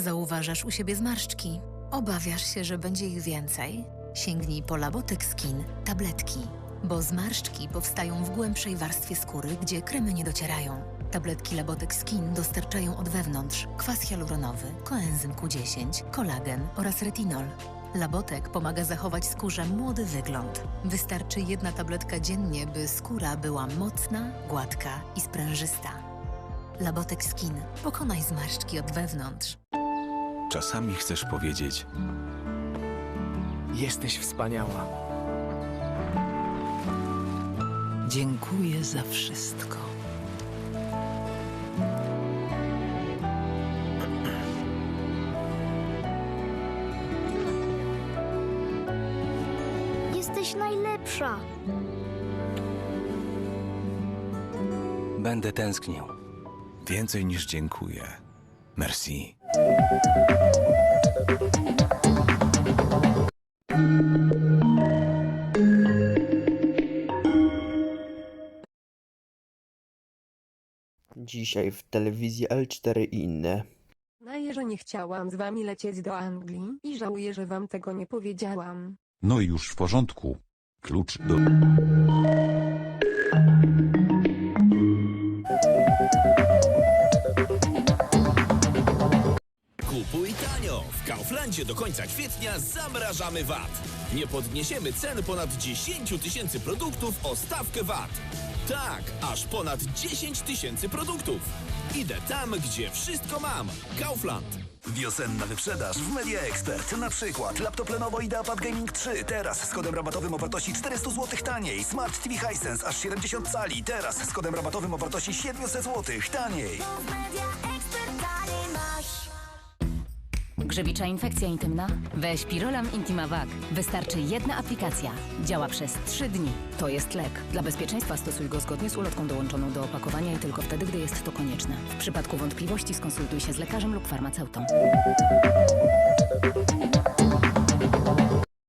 zauważasz u siebie zmarszczki? Obawiasz się, że będzie ich więcej? Sięgnij po Labotek Skin tabletki, bo zmarszczki powstają w głębszej warstwie skóry, gdzie kremy nie docierają. Tabletki Labotek Skin dostarczają od wewnątrz kwas hialuronowy, koenzym Q10, kolagen oraz retinol. Labotek pomaga zachować skórze młody wygląd. Wystarczy jedna tabletka dziennie, by skóra była mocna, gładka i sprężysta. Labotek Skin. Pokonaj zmarszczki od wewnątrz. Czasami chcesz powiedzieć: Jesteś wspaniała. Dziękuję za wszystko. Jesteś najlepsza. Będę tęsknił. Więcej niż dziękuję. Merci. Dzisiaj w telewizji L4 i inne. Naję, że nie chciałam z wami lecieć do Anglii i żałuję, że wam tego nie powiedziałam. No i już w porządku. Klucz do... Kupuj tanio! W Kauflandzie do końca kwietnia zamrażamy VAT. Nie podniesiemy cen ponad 10 tysięcy produktów o stawkę VAT. Tak, aż ponad 10 tysięcy produktów. Idę tam, gdzie wszystko mam. Kaufland. Wiosenna wyprzedaż w Media Expert. Na przykład laptop Lenovo IdeaPad Gaming 3. Teraz z kodem rabatowym o wartości 400 zł taniej. Smart TV Hisense aż 70 cali. Teraz z kodem rabatowym o wartości 700 zł taniej. Grzewicza infekcja intymna? Weź Pirolam Intima Vac. Wystarczy jedna aplikacja. Działa przez 3 dni. To jest lek. Dla bezpieczeństwa stosuj go zgodnie z ulotką dołączoną do opakowania i tylko wtedy, gdy jest to konieczne. W przypadku wątpliwości skonsultuj się z lekarzem lub farmaceutą.